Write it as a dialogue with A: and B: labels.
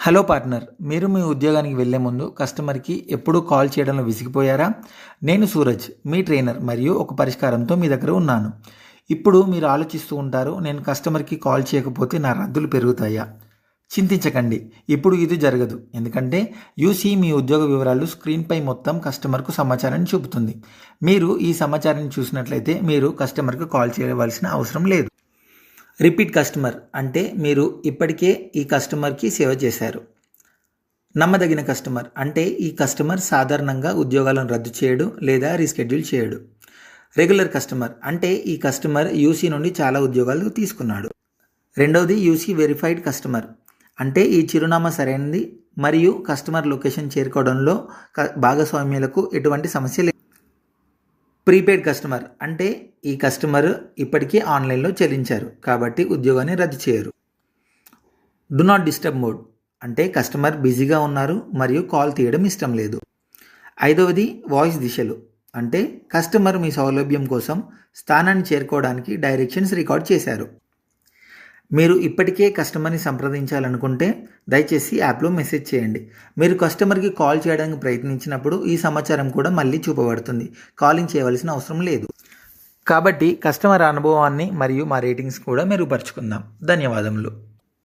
A: Hello partner మీరు మీ ఉద్యోగానికి వెళ్ళే ముందు కస్టమర్కి ఎప్పుడూ కాల్ చేయడంలో విసిగిపోయారా? నేను సూరజ్ మీ ట్రైనర్ మరియు ఒక పరిష్కారంతో మీ దగ్గర ఉన్నాను. ఇప్పుడు మీరు ఆలోచిస్తూ ఉంటారు నేను కస్టమర్కి కాల్ చేయకపోతే నా రద్దులు పెరుగుతాయా? చింతించకండి ఇప్పుడు ఇది జరగదు. ఎందుకంటే యూసీ మీ ఉద్యోగ వివరాలు స్క్రీన్పై మొత్తం కస్టమర్కు సమాచారాన్ని చూపుతుంది. మీరు ఈ సమాచారాన్ని చూసినట్లయితే మీరు కస్టమర్కు కాల్ చేయవలసిన అవసరం లేదు. రిపీట్ కస్టమర్ అంటే మీరు ఇప్పటికే ఈ కస్టమర్కి సేవ చేశారు. నమ్మదగిన కస్టమర్ అంటే ఈ కస్టమర్ సాధారణంగా ఉద్యోగాలను రద్దు చేయడు లేదా రీస్కెడ్యూల్ చేయడు. రెగ్యులర్ కస్టమర్ అంటే ఈ కస్టమర్ యూసీ నుండి చాలా ఉద్యోగాలు తీసుకున్నాడు. రెండవది యూసీ వెరిఫైడ్ కస్టమర్ అంటే ఈ చిరునామా సరైనది మరియు కస్టమర్ లొకేషన్ చేరుకోవడంలో భాగస్వామ్యులకు ఎటువంటి సమస్య లేదు ప్రీపెయిడ్ కస్టమర్ అంటే ఈ కస్టమర్ ఇప్పటికీ ఆన్లైన్లో చెల్లించారు కాబట్టి ఉద్యోగాన్ని రద్దు చేయరు. డు నాట్ డిస్టర్బ్ మోడ్ అంటే కస్టమర్ బిజీగా ఉన్నారు మరియు కాల్ తీయడం ఇష్టం లేదు. ఐదవది వాయిస్ దిశలు అంటే కస్టమర్ మీ సౌలభ్యం కోసం స్థానాన్ని చేరుకోవడానికి డైరెక్షన్స్ రికార్డ్ చేశారు. మీరు ఇప్పటికే కస్టమర్ని సంప్రదించాలనుకుంటే దయచేసి యాప్లో మెసేజ్ చేయండి. మీరు కస్టమర్కి కాల్ చేయడానికి ప్రయత్నించినప్పుడు ఈ సమాచారం కూడా మళ్ళీ చూపబడుతుంది. కాలింగ్ చేయవలసిన అవసరం లేదు. కాబట్టి కస్టమర్ అనుభవాన్ని మరియు మా రేటింగ్స్ కూడా మెరుగుపరుచుకుందాం. ధన్యవాదములు.